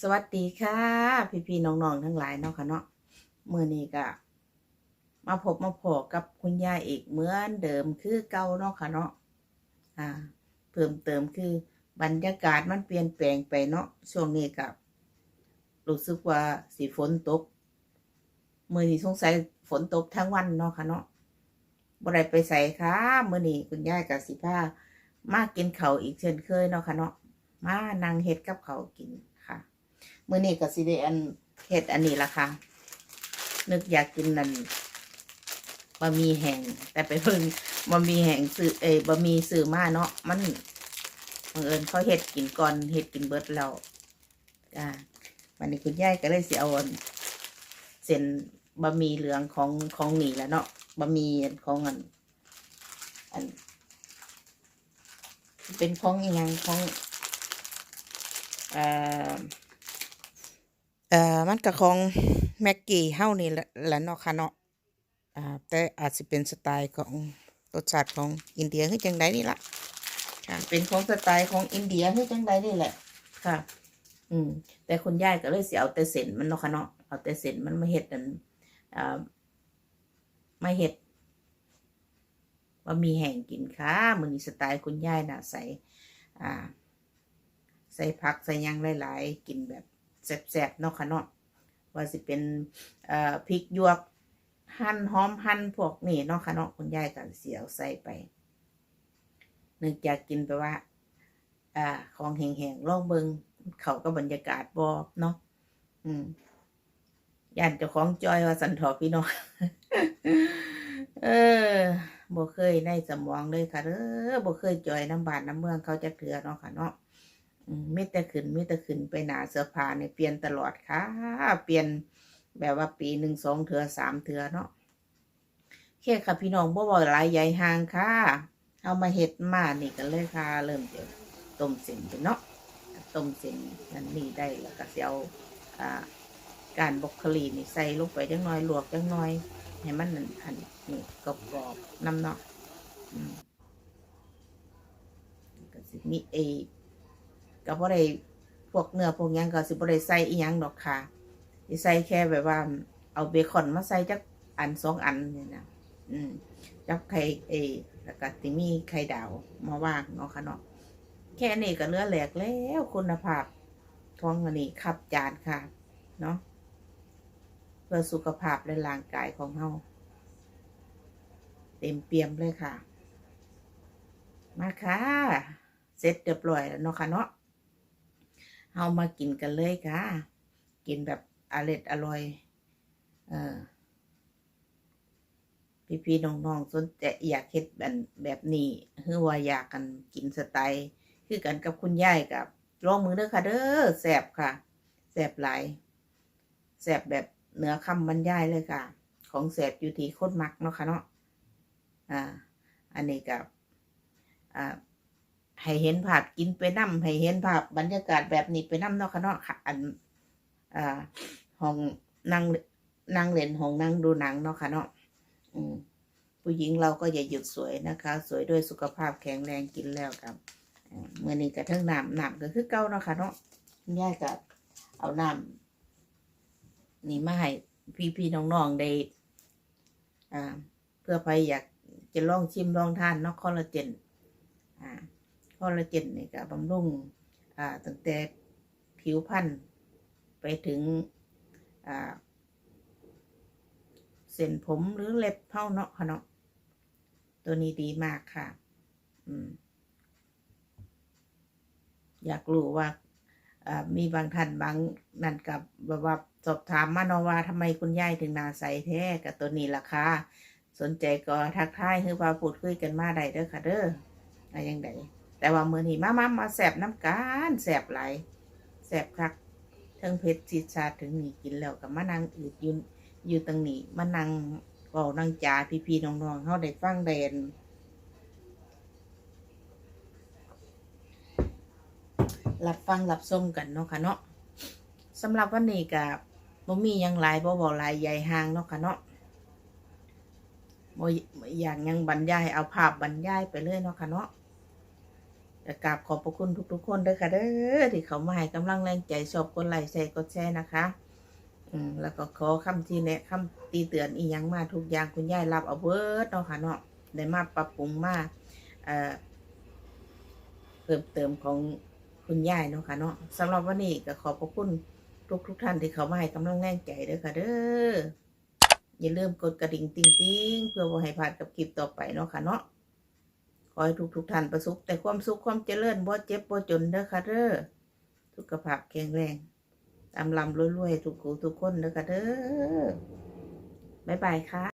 สวัสดีค่ะ พี่พี่น้องๆทั้งหลายเนาะค่ะเนาะมื่อนี้ก็มาพบมาพอกับคุณยายอีกเหมือนเดิมคือเก่าเนาะค่ะเนาะอ่า เพิ่มเติมคือบรรยากาศมันเปลี่ยนแปลงไปเนาะช่วงนี้กับรู้สึกว่าสีฝนตกมื่อนี้สงสัยฝนตกทั้งวันเนาะค่ะเนาะบ่ได้ไปใส่ค่ะมื่อนี้คุณยายกับสิพามากินเขาอีกเช่นเคยเนาะค่ะเนาะมานั่งเฮ็ดกับเขากิน มื่อนี้ก็สิได้อันเฮ็ดอันนี้ละค่ะ นึกอยากกินนั่นบะหมี่แห้งแต่ไปเพิ่งบะหมี่แห้งซื้อเอยบะหมี่ซื้อมาเนาะมันบังเอิญเขาเฮ็ดกินก่อนเฮ็ดกินเบิดแล้วอ่าวันนี้คุณยายก็เลยสิเอาอันเส้นบะหมี่เหลืองของของหนีแล้วเนาะบะหมี่ของอันอัน เป็นของอยังของอ่อเอ่อมันก็ของแม็กกี้เฮานี่แหละเนาะค่ะเนาะอ่าแต่อาจสิเป็นสไตล์ของรสชาติของอินเดียคือจังไดนี่ละค่ะเป็นของสไตล์ของอินเดียคือจังไดนี่แหละ ค่ะ อืม แต่คุณยายก็เลยเสิเอาแต่เส้นมันเนาะค่ะเนาะเอาแต่เส้นมันมาเฮ็ดอันอ่ามาเฮ็ดว่ามีแห้งกินค่ะมือนี้สไตล์คุณยายน่ะใส่อ่า ใส่ผักใส่ยังหลาย ๆ กินแบบ แซ่บๆเนาะค่ะเนาะว่าสิเป็นเอ่อพริกหยวกหั่นหอมหั่นพวกนี้เนาะค่ะเนาะคุณยายก็สิเอาใส่ไปเนื่องจากกินไปว่าอ่าของแห้งๆลองเบิงเขาก็บรรยากาศบอบเนาะอืมย่านเจ้าของจอยว่าสันทอพี่น้องเออบ่เคยในสมองเลยค่ะเด้อบ่เคยจอยน้ำบานน้ำเมืองเขาจะเถือเนาะค่ะเนาะ มมีแต่ขึ้นมีแต่ขึ้นไปหนาเสื้อผ้าเนี่ยเปลี่ยนตลอดค่ะ เปลี่ยนแบบว่าปีหนึ่งสองเถือสามเถือเนาะโอเคค่ะพี่น้องบ่บ่หลายใหญ่ห่างค่ะ เอามาเฮ็ดมานี่กันเลยค่ะ เริ่มจะต้มเส้นไปเนาะต้มเส้นนั่นนี่ได้แล้วก็สิเอาอ่าการบรอกคลีนี่ใส่ลงไปจังน้อยลวกจังน้อยให้มันนั่นอันนี่กรอบๆน้ำเนาะก็สิมีเอ ก็บ่ได้พวกเนื้อพวกยังก็สิบ่ได้ใส่อีหยังดอกค่ะสิใส่แค่แบบว่า เอาเบคอนมาใส่จักอันสองอันนี่นะอืมจับไข่เอแล้วก็สิมีไข่ดาวมาว่างเนาะค่ะเนาะแค่นี้ก็เหลือแหลกแล้วคุณภาพท้องอันนี้ขับจานค่ะ เนาะเพื่อสุขภาพและร่างกายของเฮาเต็มเปี่ยมเลยค่ะ มาค่ะ เสร็จเรียบร้อยแล้วเนาะค่ะเนาะ เฮามากินกันเลยค่ะ กินแบบอร่อยอร่อย เออพี่พี่ๆน้องๆสนใจอยากเฮ็ดแบบแบบนี้คือว่าอยากกันกินสไตล์คือกันกับคุณยายกับลองมือเด้อค่ะ เด้อแสบค่ะแสบหลายแสบแบบเหนือคำบรรยายเลยค่ะ ของแสบอยู่ที่คนมักเนาะค่ะเนาะอ่า อันนี้กับอ่า ให้เห็นภาพกินไปนํให้เห็นภาพบรรยากาศแบบนี้ไปนํเนาะค่ะเนาะค่ะอันอ่าห้องนั่งนั่งเล่นห้องนั่งดูหนังเนาะค่ะเนาะอืมผู้หญิงเราก็อย่าหยุดสวยนะคะ สวยด้วยสุขภาพแข็งแรงกินแล้วกับเมื่อนี้กระทั่งน้ำน้ำก็คือเก่าเนาะค่ะเนาะย่ากับเอาน้ำนี่มาให้พี่พี่ๆน้องๆได้อ่า เพื่อใครอยากจะลองชิมลองทานเนาะคอลลาเจนอ่า อลลาเจนนี่ก็บำรุงอ่าตั้งแต่ผิวพรรณไปถึงอ่าเส้นผมหรือเล็บเผาเนาะค่ะเนาะตัวนี้ดีมากค่ะ อืม อยากรู้ว่าอ่ามีบางท่านบางนั่นกับแบบว่าสอบถามมาเนาะว่าทำไมคุณยายถึงนาใสแท้กับตัวนี้ล่ะคะสนใจก็ทักทายคือว่าพูดคุยกันมาได้เด้อค่ะเด้ออะไรยังไง แต่ว่ามือนี้มามามาแสบน้ำกันแสบไหลแสบคักเทิงเพชรจีชาถึงนี่กินแล้วกับมานั่งอืดยืนอยู่ตรงนี้มานั่งเบานั่งจาพี่พี่ๆน้องๆเขาได้ฟังเดนรับฟังรับชมกันเนาะค่ะเนาะสำหรับวันนี้กับบ่มียังหลายบ่บอกหลายใหญ่ห่างเนาะค่ะเนาะบ่อย่างยังบรรยายเอาภาพบรรยายไปเลยเนาะค่ะเนาะ ก็กราบขอบพระคุณทุกๆคนเด้อค่ะเด้อที่เขามาให้กำลังแรงใจชอบกดไลค์แชร์กดแชร์นะคะอืมแล้วก็ขอคำที่แนะคำตีเตือนอีหยังมาทุกอย่างคุณยายรับเอาเบิดเนาะค่ะเนาะได้มาปรับปรุงมาเอ่อเพิ่มเติมของคุณยายเนาะค่ะเนาะสำหรับวันนี้ก็ขอบพระคุณทุกทุกๆท่านที่เขามาให้กำลังแรงใจเด้อค่ะเด้ออย่าลืมกดกระดิ่งติ๊งติ๊งๆเพื่อบ่ให้พลาดกับคลิปต่อไปเนาะค่ะเนาะ ขอให้ทุกทุกๆท่านประสบแต่ความสุขความเจริญบ่เจ็บบ่จนเด้อค่ะเด้อสุขภาพแข็งแรงตามลำรวยๆทุกคูทุกคนเด้อค่ะเด้อบ๊ายบายค่ะ